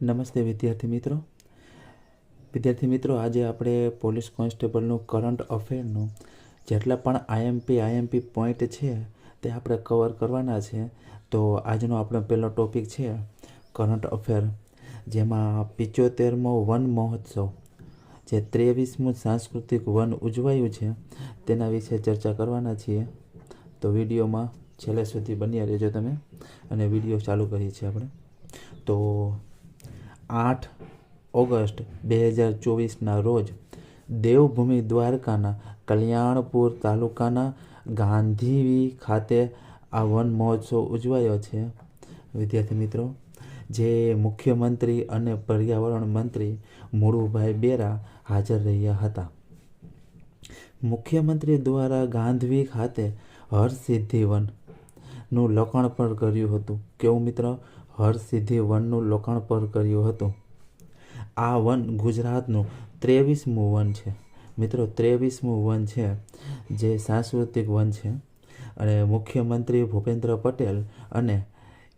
નમસ્તે વિદ્યાર્થી મિત્રો. વિદ્યાર્થી મિત્રો, આજે આપણે પોલીસ કોન્સ્ટેબલનું કરંટ અફેરનું જેટલા પણ આઈએમપી આઈએમપી પોઈન્ટ છે તે આપણે કવર કરવાના છે. તો આજનો આપણો પહેલો ટોપિક છે કરંટ અફેર, જેમાં પિચોતેરમો વન મહોત્સવ, જે ત્રેવીસમું સાંસ્કૃતિક વન ઉજવાયું છે, તેના વિશે ચર્ચા કરવાના છીએ. તો વિડીયોમાં છેલ્લે સુધી બન્યા રહેજો તમે અને વીડિયો ચાલુ કરીએ છીએ આપણે. તો આઠ ઓગસ્ટ બે હજાર ચોવીસના રોજ દેવભૂમિ દ્વારકાના કલ્યાણપુર તાલુકાના ગાંધીવી ખાતે આ વન મહોત્સવ ઉજવાયો છે. વિદ્યાર્થી મિત્રો, જે મુખ્યમંત્રી અને પર્યાવરણ મંત્રી મુળુભાઈ બેરા હાજર રહ્યા હતા. મુખ્યમંત્રી દ્વારા ગાંધવી ખાતે હરસિદ્ધિવનનું લખાણ પણ કર્યું હતું. કેવું મિત્ર? હરસિદ્ધિ વનનું લોકાર્પણ કર્યું હતું. આ વન ગુજરાતનું ત્રેવીસમું વન છે. મિત્રો, ત્રેવીસમું વન છે જે સાંસ્કૃતિક વન છે અને મુખ્યમંત્રી ભૂપેન્દ્ર પટેલ અને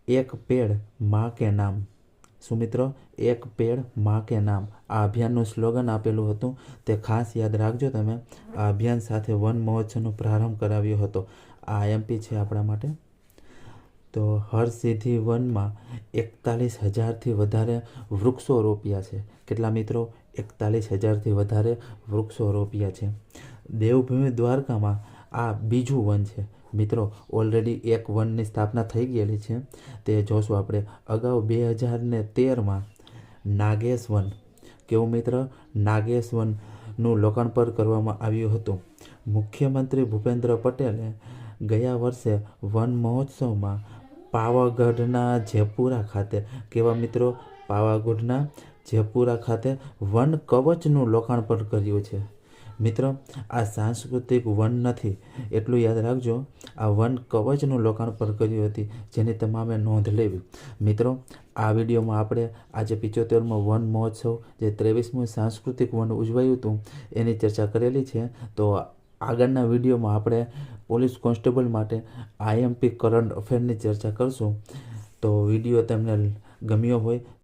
એક પેડ મા કે નામ. શું મિત્રો? એક પેડ મા કે નામ. આ અભિયાનનું સ્લોગન આપેલું હતું. તે ખાસ યાદ રાખજો તમે. આ અભિયાન સાથે વન મહોત્સવનો પ્રારંભ કરાવ્યો હતો. આ એમપી છે આપણા માટે. તો હરસિદ્ધિ વનમાં એકતાલીસ હજારથી વધારે વૃક્ષો રોપ્યા છે. કેટલા મિત્રો? એકતાલીસ હજારથી વધારે વૃક્ષો રોપ્યા છે. દેવભૂમિ દ્વારકામાં આ બીજું વન છે. મિત્રો ઓલરેડી એક વનની સ્થાપના થઈ ગયેલી છે. તે જોશું આપણે અગાઉ બે હજાર ને તેરમાં નાગેશ વન. કેવું મિત્ર? નાગેશ વનનું લોકાર્પણ કરવામાં આવ્યું હતું. મુખ્યમંત્રી ભૂપેન્દ્ર પટેલે ગયા વર્ષે વન મહોત્સવમાં પાવાગઢના જયપુરા ખાતે. કેવા મિત્રો? પાવાગઢના જયપુરા ખાતે વન કવચનું લોકાર્પણ કર્યું છે. મિત્રો, આ સાંસ્કૃતિક વન નથી. એટલું યાદ રાખજો, આ વન કવચનું લોકાર્પણ કર્યું હતી, જેની તમામે નોંધ લેવી. મિત્રો, આ વિડીયોમાં આપણે આજે પિચોતેરમો વન મહોત્સવ, જે ત્રેવીસમું સાંસ્કૃતિક વન ઉજવાયું હતું, એની ચર્ચા કરેલી છે. તો આગળના વિડીયોમાં આપણે પોલીસ કોન્સ્ટેબલ માટે આઈએમપી કરંટ અફેરની ચર્ચા કરશું. તો વીડિયો તમને ગમ્યો હોય